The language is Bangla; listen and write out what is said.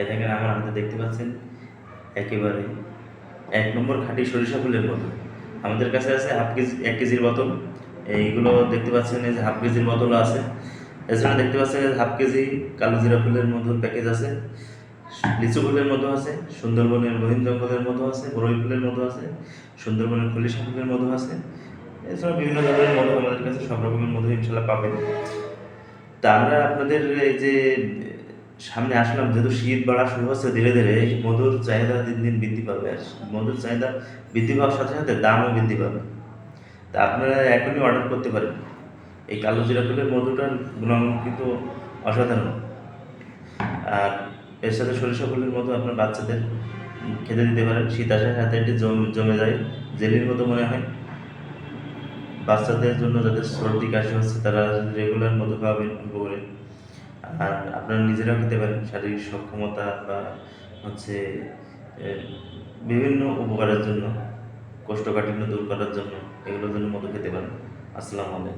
এ আমার হাতে দেখতে পাচ্ছেন। একেবারে এক নম্বর খাঁটি সরিষা ফুলের মতো আমাদের কাছে আছে হাফ কেজি, এক কেজির বোতল। এইগুলো দেখতে পাচ্ছেন, এই যে হাফ কেজির বোতলও আছে। এছাড়া দেখতে পাচ্ছেন হাফ কেজি কালো জিরা ফুলের মতো প্যাকেজ আছে। লিচু ফুলের মতো আছে, সুন্দরবনের রোহিন জঙ্গলের মতো আছে, বরই ফুলের মতো আছে, সুন্দরবনের খলিশা ফুলের মতো আছে। এছাড়া বিভিন্ন ধরনের মধু আমাদের কাছে সব রকমের মধু ইনশাল্লাহ পাবেন। তা আমরা আপনাদের এই যে সামনে আসলাম, যেহেতু শীত বাড়া শুরু হচ্ছে ধীরে ধীরে মধুর চাহিদা দিন দিন বৃদ্ধি পাবে আর মধুর চাহিদা বৃদ্ধি পাওয়ার সাথে সাথে দামও বৃদ্ধি পাবে। তা আপনারা এখনই অর্ডার করতে পারেন। এই কালো জিরা ফুলের মধুটার গুণাগুণ কিন্তু অসাধারণ। আর এর সাথে সরিষা ফুলের মতো আপনার বাচ্চাদের খেতে দিতে পারেন। শীত আসার সাথে এটি জমে যায়, জেলির মতো মনে হয়। বাচ্চাদের জন্য যাদের সর্দি কাশি হচ্ছে, তারা রেগুলার মতো খাওয়াবেন অল্প করে আর আপনারা নিজেরাও খেতে পারেন শারীরিক সক্ষমতা বা হচ্ছে বিভিন্ন উপকারের জন্য কোষ্ঠকাঠিন্য দূর করার জন্য এগুলোর জন্য মধু খেতে পারেন। আসসালামু আলাইকুম।